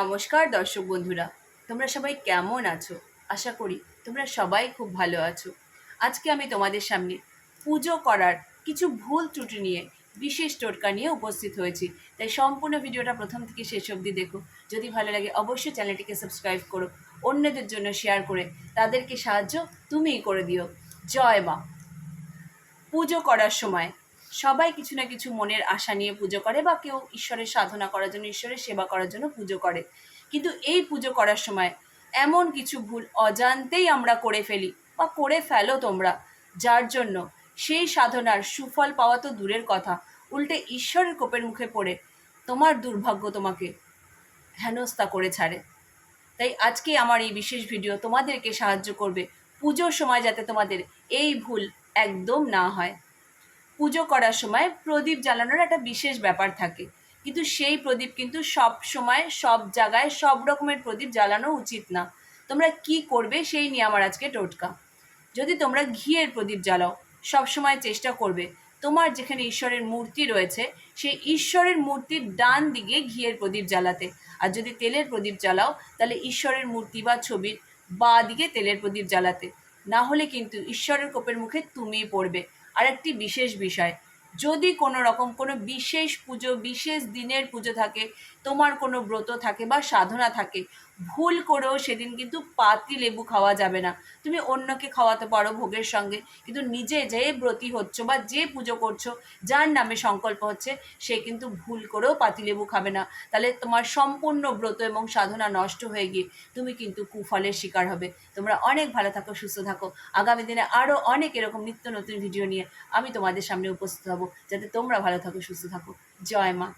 নমস্কার দর্শক বন্ধুরা, তোমরা সবাই কেমন আছো? আশা করি তোমরা সবাই খুব ভালো আছো। আজকে আমি তোমাদের সামনে পুজো করার কিছু ভুল ত্রুটি নিয়ে বিশেষ টোটকা নিয়ে উপস্থিত হয়েছি। তাই সম্পূর্ণ ভিডিওটা প্রথম থেকে শেষ অবধি দেখো। যদি ভালো লাগে অবশ্যই চ্যানেলটিকে সাবস্ক্রাইব করো, অন্যদের জন্য শেয়ার করে তাদেরকে সাহায্য তুমিই করে দিও। জয় মা। পুজো করার সময় সবাই কিছু না কিছু মনের আশা নিয়ে পুজো করে বা কেউ ঈশ্বরের সাধনা করার জন্য, ঈশ্বরের সেবা করার জন্য পুজো করে। কিন্তু এই পুজো করার সময় এমন কিছু ভুল অজান্তেই আমরা করে ফেলি বা করে ফেলো তোমরা। যার জন্য সেই সাধনার সুফল পাওয়া তো দূরের কথা, উল্টে ঈশ্বরের কোপের মুখে পড়ে তোমার দুর্ভাগ্য তোমাকে হেনস্থা করে ছাড়ে। তাই আজকে আমার এই বিশেষ ভিডিও তোমাদেরকে সাহায্য করবে পুজোর সময় যাতে তোমাদের এই ভুল একদম না হয়। পুজো করার সময় প্রদীপ জ্বালানোর একটা বিশেষ ব্যাপার থাকে। কিন্তু সেই প্রদীপ কিন্তু সব সময়, সব জায়গায় সব রকমের প্রদীপ জ্বালানো উচিত না। তোমরা কি করবে সেই নিয়ে আমার আজকে টোটকা। যদি তোমরা ঘিয়ের প্রদীপ জ্বালাও, সব সময় চেষ্টা করবে। তোমার যেখানে ঈশ্বরের মূর্তি রয়েছে, সেই ঈশ্বরের মূর্তির ডান দিকে ঘিয়ের প্রদীপ জ্বালাতে। আর যদি তেলের প্রদীপ জ্বালাও, তাহলে ঈশ্বরের মূর্তি বা ছবির বা দিকে তেলের প্রদীপ জ্বালাতে। না হলে কিন্তু ঈশ্বরের কোপের মুখে তুমিই পড়বে। আর একটি বিশেষ বিষয় যদি কোনো রকম কোনো বিশেষ পুজো, বিশেষ দিনের পুজো থাকে, তোমার কোনো ব্রত থাকে বা সাধনা থাকে, ভুল করেও সেদিন কিন্তু পাতি লেবু খাওয়া যাবে না। তুমি অন্যকে খাওয়াতে পারো ভোগের সঙ্গে, কিন্তু নিজে যে ব্রতী হচ্ছ বা যে পুজো করছ, যার নামে সংকল্প হচ্ছে, সে কিন্তু ভুল করেও পাতিলেবু খাবে না। তাহলে তোমার সম্পূর্ণ ব্রত এবং সাধনা নষ্ট হয়ে গিয়ে তুমি কিন্তু কুফলের শিকার হবে। তোমরা অনেক ভালো থাকো, সুস্থ থাকো। আগামী দিনে আরও অনেক এরকম নিত্য নতুন ভিডিও নিয়ে আমি তোমাদের সামনে উপস্থিত হব। যাতে তোমরা ভালো থাকো সুস্থ থাকো। জয় মা।